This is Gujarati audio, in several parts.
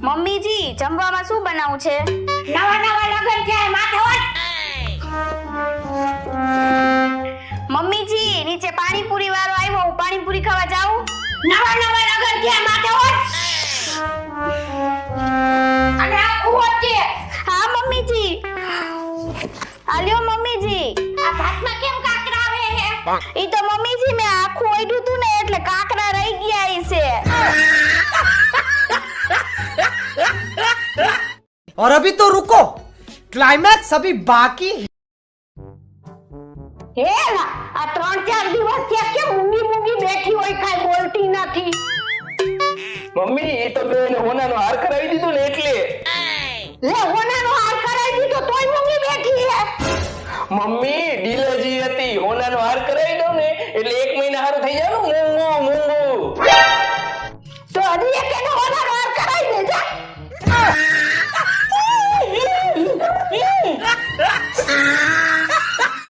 મમ્મીજી જમવામાં શું બનાવું છે? નવા નવા લગન છે માથે હોય. મમ્મીજી નીચે પાણીપુરી વાળો આવ્યો હું પાણીપુરી ખાવા જાઉં? નવા નવા લગન છે માથે હોય. અને આ કુવો છે. હા મમ્મીજી. આલ્યો મમ્મીજી. આ ભાતમાં કેમ કાકરા આવે છે? ઈ તો મમ્મીજી મેં આખું ઓઢ્યું તું ને એટલે કાકરા રહી ગયા છે. और अभी तो रुको क्लाइमैक्स अभी बाकी है હે લા, આ ત્રણ ચાર દિવસ થયા કેમ ઊંઘી મૂંઘી બેઠી હોય કાંઈ બોલતી નથી મમ્મી એ તો બેન હોનાનો હાર કરાવી દીધો ને એટલે લે હોનાનો હાર કરાવી દીધો તોય મૂંઘી બેઠી હે મમ્મી ડીલજી હતી હોનાનો હાર કરાવી દઉં ને એટલે એક મહિના હારું થઈ જાય ને મૂંગું મૂંગું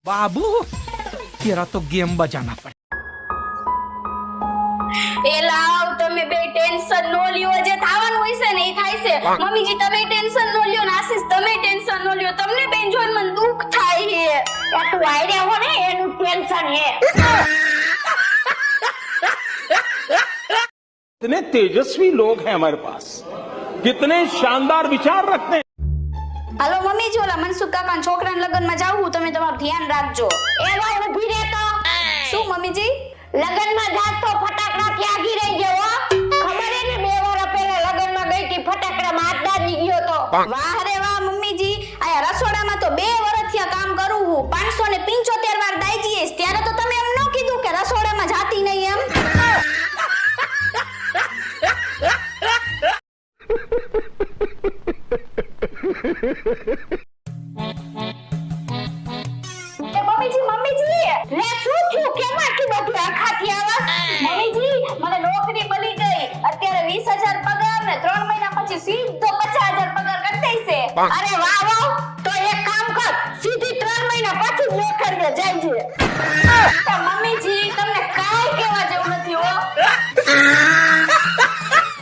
बाबू तेरा तो गेम बजाना पड़ेगा એ લાવ તમે બે ટેન્શન નો લ્યો જે થવાનું હોય છે ને એ થાય છે મમ્મીજી તમે ટેન્શન નો લ્યો ને આશીષ તમે ટેન્શન નો લ્યો તમને બેન જોઈને મને દુઃખ થાય છે આ તું આયરે હો ને એનું ટેન્શન હે कितने तेजस्वी लोग हैं हमारे पास कितने शानदार विचार रखते हैं હાલો મમ્મી જો ઓલા મનસુખ કાકાના છોકરાના લગ્નમાં જાવું તમે તમારું ધ્યાન રાખજો. એવા ઊભી રહે તો. શું મમ્મીજી? લગ્નમાં જાત તો ફટાકડા ત્યાગી રહી ગયો હો? ખબર હે ને બે વાર પહેલા લગ્નમાં ગઈ તી ફટાકડામાં હાથ દાજી ગયો તો. વાહ રે વાહ મમ્મીજી. આ રસોડામાં તો બે વર્ષ કામ કરું હું. 575 મમ્મીજી મમ્મીજી! લે શું થયું? કેમ આટલી બધી આખાથી આવાસ મમ્મીજી મને નોકરી મળી ગઈ. અત્યારે વીસ હજાર પગાર ને ત્રણ મહિના પછી સીધો પચાસ હજાર પગાર કરી દઈશે અરે વાહ વાહ! તો એક કામ કર. સીધી ત્રણ મહિના પછી જ નોકરીએ જાય પણ